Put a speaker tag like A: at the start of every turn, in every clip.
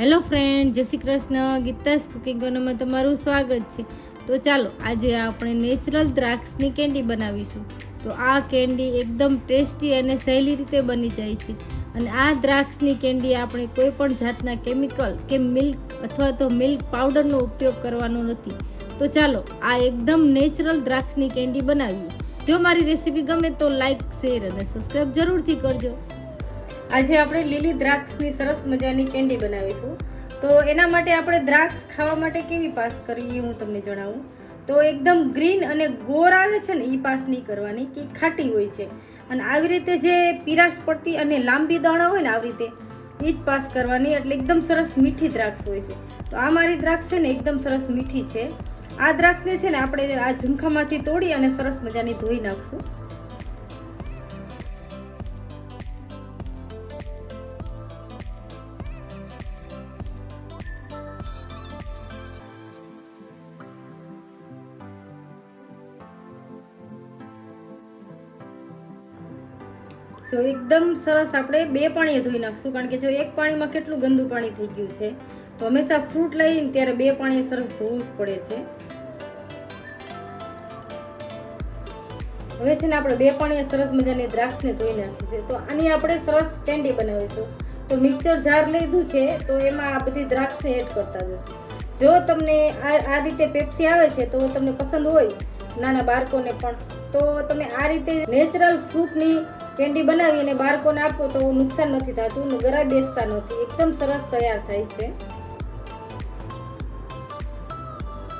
A: Hello friend, જય Shri Krishna. Geeta's cooking કોર્નરમાં તમારું સ્વાગત છે. તો ચાલો, આજે આપણે નેચરલ દ્રાક્ષની કેન્ડી બનાવીશું. તો આ કેન્ડી એકદમ ટેસ્ટી અને સહેલી રીતે બની જાય છે. અને આ દ્રાક્ષની કેન્ડી આપણે કોઈ પણ જાતના કેમિકલ કે મિલ્ક અથવા તો મિલ્ક પાવડરનો ઉપયોગ કરવાનો નથી. તો ચાલો, આ એકદમ નેચરલ દ્રાક્ષની કેન્ડી બનાવીએ. જો મારી રેસીપી ગમે તો લાઇક શેર અને સબસ્ક્રાઈબ જરૂરથી કરજો. આજે આપણે લીલી દ્રાક્ષની સરસ મજાની કેન્ડી બનાવીશું. તો એના માટે આપણે દ્રાક્ષ ખાવા માટે કેવી પાસ કરવી એ હું તમને જણાવું. તો એકદમ ગ્રીન અને ગોર આવે છે ને એ પાસ નહીં કરવાની, કે ખાટી હોય છે. અને આવી રીતે જે પીરાશ પડતી અને લાંબી દાણા હોય ને, આવી રીતે એ જ પાસ કરવાની, એટલે એકદમ સરસ મીઠી દ્રાક્ષ હોય છે. તો આ મારી દ્રાક્ષ છે ને, એકદમ સરસ મીઠી છે. આ દ્રાક્ષને છે ને, આપણે આ ઝુમખામાંથી તોડી અને સરસ મજાની ધોઈ નાખશું. જો એકદમ સરસ આપણે બે પાણીએ ધોઈ નાખશું, કારણ કે જો એક પાણીમાં કેટલું ગંદુ પાણી થઈ ગયું છે, તો હંમેશા ફ્રૂટ લઈને ત્યારે બે પાણીએ સરસ ધોવું જ પડે છે. હવે છે ને આપણે બે પાણીએ સરસ મજાની દ્રાક્ષને ધોઈ નાખી છે. તો આની આપણે સરસ કેન્ડી બનાવીશું. તો મિક્સર જાર લીધું છે, તો એમાં આ બધી દ્રાક્ષને એડ કરતા જશું. જો તમને આ રીતે પેપ્સી આવે છે, તો તમને પસંદ હોય, નાના બાળકોને પણ, તો તમે આ રીતે નેચરલ ફ્રૂટની કેન્ડી બનાવી અને બાળકોને આપો તો નુકસાન નથી થતું ગળા બેસતા નથી. એકદમ સરસ તૈયાર થાય છે.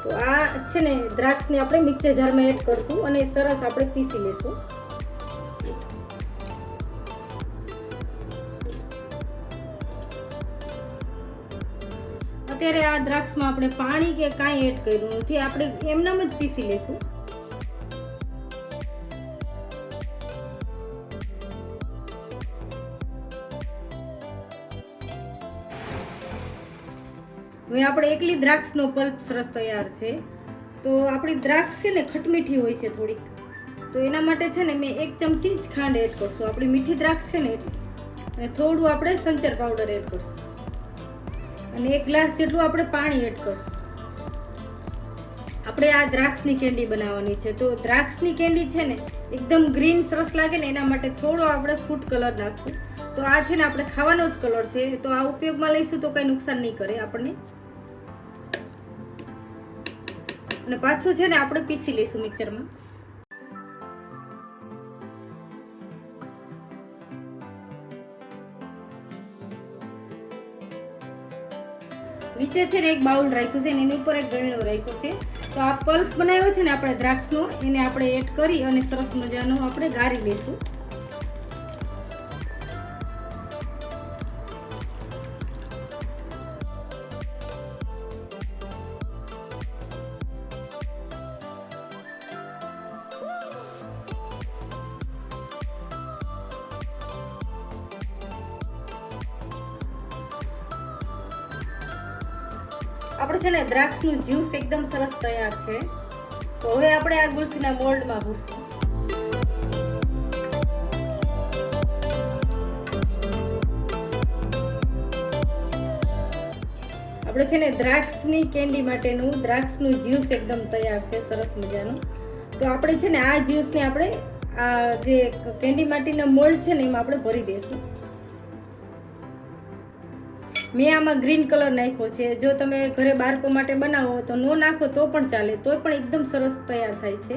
A: તો આ છે ને દ્રાક્ષને આપણે મિક્સર જારમાં એડ કરશું અને સરસ આપણે પીસી લેશું. અત્યારે આ દ્રાક્ષમાં આપણે પાણી કે કાંઈ એડ કર્યું નથી. આપણે એમનામ જ પીસી લેશું. હવે આપણે એકલી દ્રાક્ષનો પલ્પ સરસ તૈયાર છે. તો આપણી દ્રાક્ષ છે ને ખટમીઠી હોય છે થોડીક. તો એના માટે છે ને મેં એક ચમચી જ ખાંડ એડ કરશું. આપણી મીઠી દ્રાક્ષ છે ને અને થોડું આપણે સંચર પાવડર એડ કરશું. અને એક ગ્લાસ જેટલું આપણે પાણી એડ કરશું. આપણે આ દ્રાક્ષની કેન્ડી બનાવવાની છે. તો દ્રાક્ષની કેન્ડી છે ને એકદમ ગ્રીન સરસ લાગે ને એના માટે થોડો આપણે ફૂડ કલર નાખશું. તો આ છે ને આપણે ખાવાનો જ કલર છે. તો આ ઉપયોગમાં લઈશું તો કંઈ નુકસાન નહીં કરે આપણને. અને પાછું છે ને આપણે પીસી લઈશું મિક્સરમાં. નીચે છે ને એક બાઉલ રાખ્યું છે અને એની ઉપર એક ગયણો રાખ્યો છે. તો આ પલ્પ બનાવ્યો છે ને આપણે દ્રાક્ષનો, એને આપણે એડ કરી અને સરસ મજાનો આપણે ગાળી લઈશું. આપણે છે ને દ્રાક્ષનું જ્યુસ એકદમ સરસ તૈયાર છે. તો હવે આપણે આ ગુલ્ફીના મોલ્ડમાં ભરશું. આપણે છે ને દ્રાક્ષની કેન્ડી માટેનું, દ્રાક્ષનું જ્યુસ એકદમ તૈયાર છે, સરસ મજાનું. તો આપણે છે ને આ જ્યુસને આપણે આ જે કેન્ડી માટેનો મોલ્ડ છે ને એમાં આપણે ભરી દઈશું. મેં આમાં ગ્રીન કલર નાખ્યો છે. જો તમે ઘરે બાળકો માટે બનાવો તો નો નાખો તો પણ ચાલે, તોય પણ એકદમ સરસ તૈયાર થાય છે.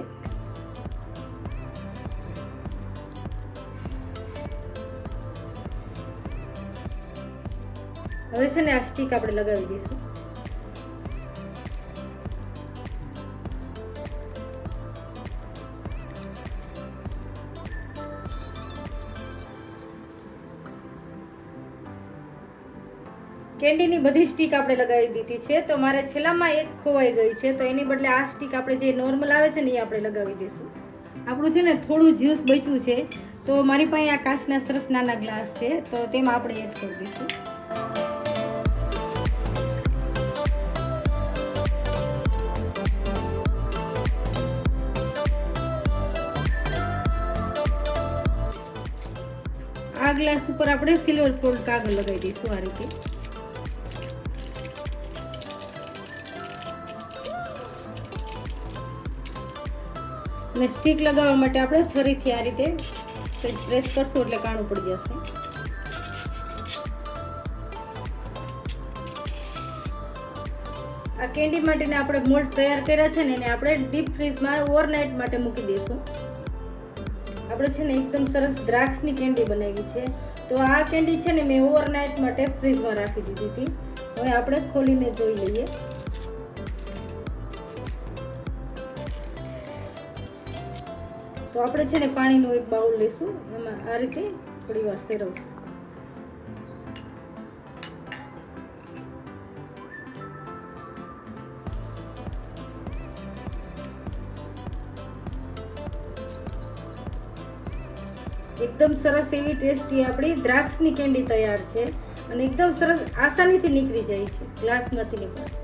A: હવે છે ને આ સ્ટીક આપણે લગાવી દઈશું. કેન્ડીની બધી સ્ટીક આપણે લગાવી દીધી છે. તો મારે છેલ્લામાં એક ખોવાઈ ગઈ છે. તો એની બદલે આ સ્ટીક આપણે જે નોર્મલ આવે છે ને એ આપણે લગાવી દઈશું. આપણું છે ને થોડું જ્યુસ બચ્યું છે. તો મારી પાસે આ કાચના સરસ નાના ગ્લાસ છે. તો તેમાં આપણે એડ કરી દઈશું. આ ગ્લાસ ઉપર આપણે સિલ્વર ફોલ્ડ કાગળ લગાવી દઈશું આ રીતે. અને સ્ટીક લગાવવા માટે આપણે છરીથી આ રીતે પ્રેસ કરશું એટલે કાણું પડી જશે. આ કેન્ડી માટેને આપણે મોલ્ડ તૈયાર કર્યા છે ને એને આપણે ડીપ ફ્રીઝમાં ઓવરનાઇટ માટે મૂકી દઈશું. આપણે છે ને એકદમ સરસ દ્રાક્ષની કેન્ડી બનાવી છે. તો આ કેન્ડી છે ને મેં ઓવરનાઇટ માટે ફ્રીઝમાં રાખી દીધી હતી. હવે આપણે ખોલીને જોઈ લઈએ. તો આપણે છે ને પાણીનું એક બાઉલ લઈશું એમાં આ રીતે થોડી વાર ફેરવશું. એકદમ સરસ એવી ટેસ્ટી આપણી દ્રાક્ષની કેન્ડી તૈયાર છે અને એકદમ સરસ આસાનીથી નીકળી જાય છે, ગ્લાસમાંથી નીકળે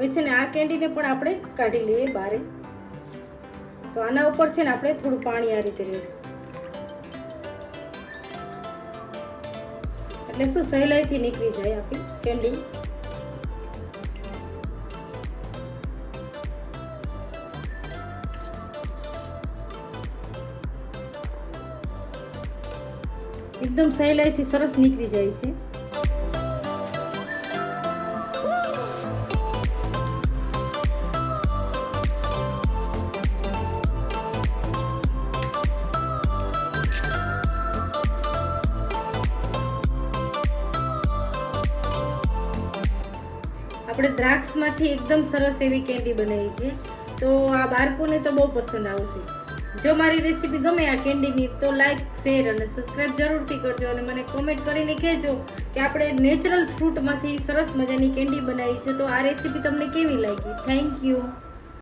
A: હવે છે ને આ કેન્ડીને પણ આપણે કાઢી લઈએ બારે. તો આના ઉપર છે ને આપણે થોડું પાણી આ રીતે રેડશું. એટલે શું સહેલાઈથી નીકળી જાય આપણી કેન્ડી એકદમ સહેલાઈથી સરસ નીકળી જાય છે. આપણે દ્રાક્ષમાંથી એકદમ સરસ એવી કેન્ડી બનાવી છે. તો આ બાળકોને તો બહુ પસંદ આવશે. જો મારી રેસીપી ગમે આ કેન્ડીની, તો લાઈક શેર અને સબસ્ક્રાઈબ જરૂરથી કરજો અને મને કોમેન્ટ કરીને કહેજો કે આપણે નેચરલ ફ્રૂટમાંથી સરસ મજાની કેન્ડી બનાવી છે. તો આ રેસીપી તમને કેવી લાગી? Thank you